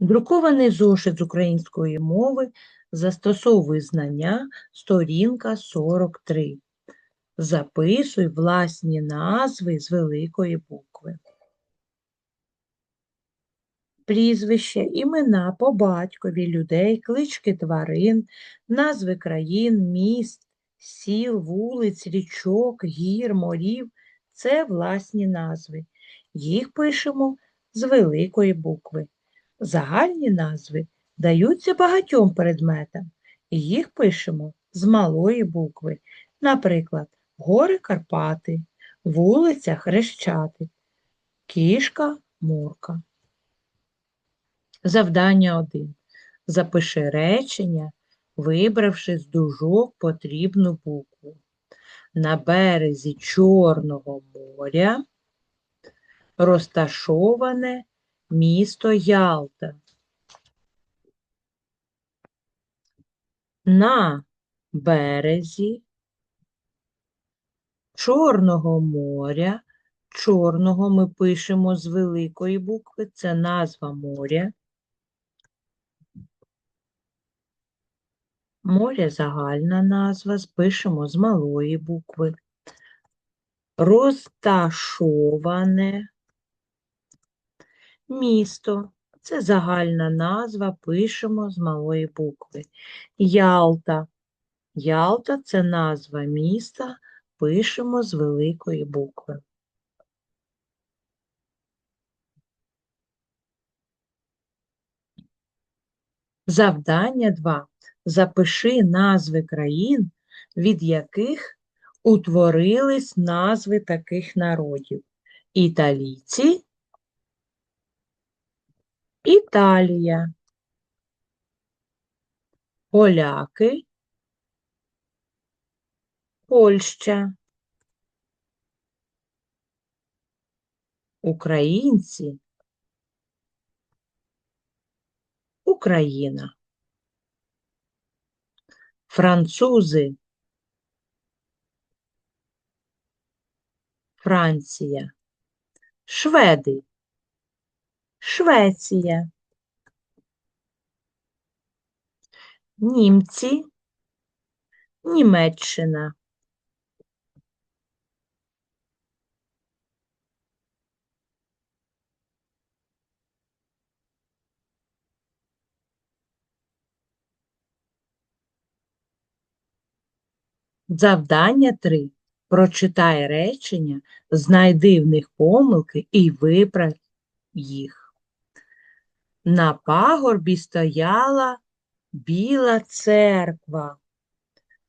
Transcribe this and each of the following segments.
Друкований зошит з української мови застосовуй знання, сторінка 43. Записуй власні назви з великої букви. Прізвище, імена по батькові людей, клички тварин, назви країн, міст, сіл, вулиць, річок, гір, морів – це власні назви. Їх пишемо з великої букви. Загальні назви даються багатьом предметам, і їх пишемо з малої букви. Наприклад, гори Карпати, вулиця Хрещатик, кішка Мурка. Завдання 1. Запиши речення, вибравши з дужок потрібну букву. На березі Чорного моря розташоване місто Ялта. На березі Чорного моря. Чорного ми пишемо з великої букви, це назва моря. Море загальна назва, спишемо з малої букви. Розташоване місто. Це загальна назва, пишемо з малої букви. Ялта. Ялта це назва міста, пишемо з великої букви. Завдання 2. Запиши назви країн, від яких утворились назви таких народів. Італійці, Італія, поляки, Польща, українці, Україна, французи, Франція, шведи, Швеція, німці, Німеччина. Завдання 3. Прочитай речення, знайди в них помилки і виправ їх. На пагорбі стояла біла церква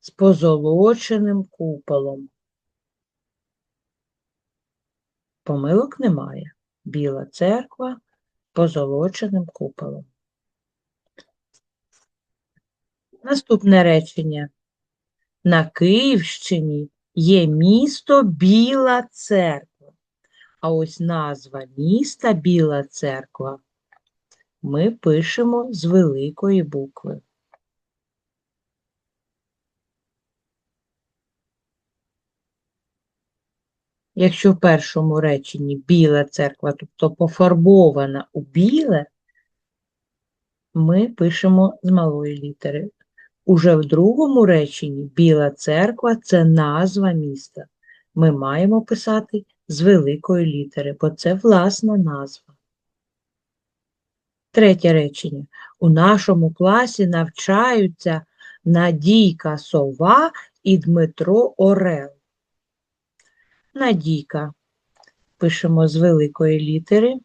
з позолоченим куполом. Помилок немає. Біла церква позолоченим куполом. Наступне речення. На Київщині є місто Біла Церква. А ось назва міста Біла Церква ми пишемо з великої букви. Якщо в першому реченні Біла церква, тобто пофарбована у біле, ми пишемо з малої літери. Уже в другому реченні Біла церква це назва міста. Ми маємо писати з великої літери, бо це власна назва. Третє речення. У нашому класі навчаються Надійка Сова і Дмитро Орел. Надійка. Пишемо з великої літери.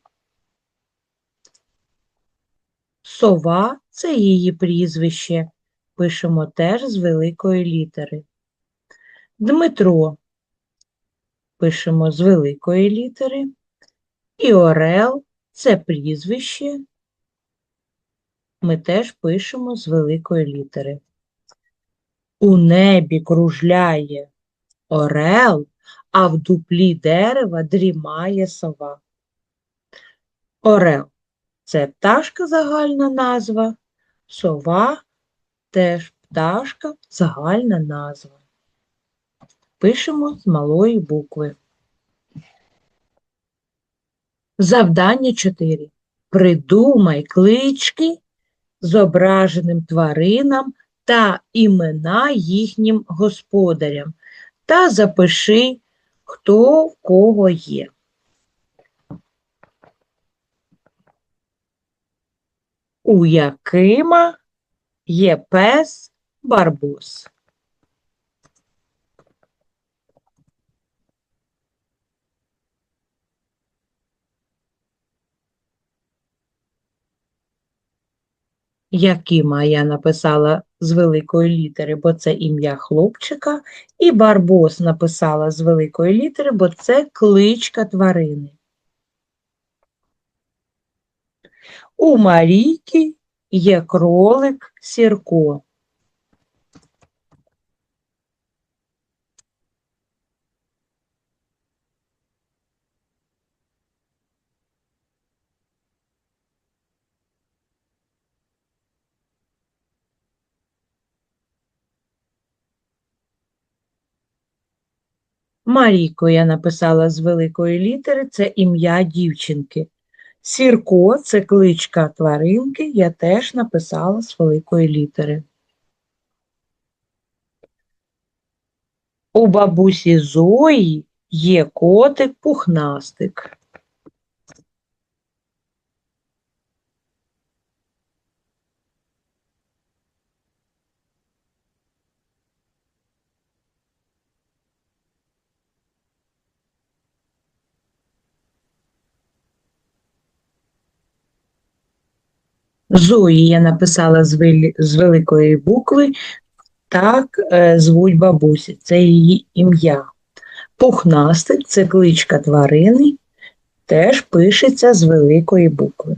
Сова це її прізвище. Пишемо теж з великої літери. Дмитро. Пишемо з великої літери. І Орел це прізвище. Ми теж пишемо з великої літери. У небі кружляє орел, а в дуплі дерева дрімає сова. Орел це пташка загальна назва, сова теж пташка загальна назва. Пишемо з малої букви. Завдання 4. Придумай клички зображеним тваринам та імена їхнім господарям та запиши, хто в кого є. У Якима є пес Барбос. Якима я написала з великої літери, бо це ім'я хлопчика, і Барбос написала з великої літери, бо це кличка тварини. У Марійки є кролик Сірко. Марійко я написала з великої літери, це ім'я дівчинки. Сірко це кличка тваринки, я теж написала з великої літери. У бабусі Зої є котик пухнастик. Зої я написала з, вели- з великої букви, так е, звуть бабусі, це її ім'я. Пухнастик це кличка тварини, теж пишеться з великої букви.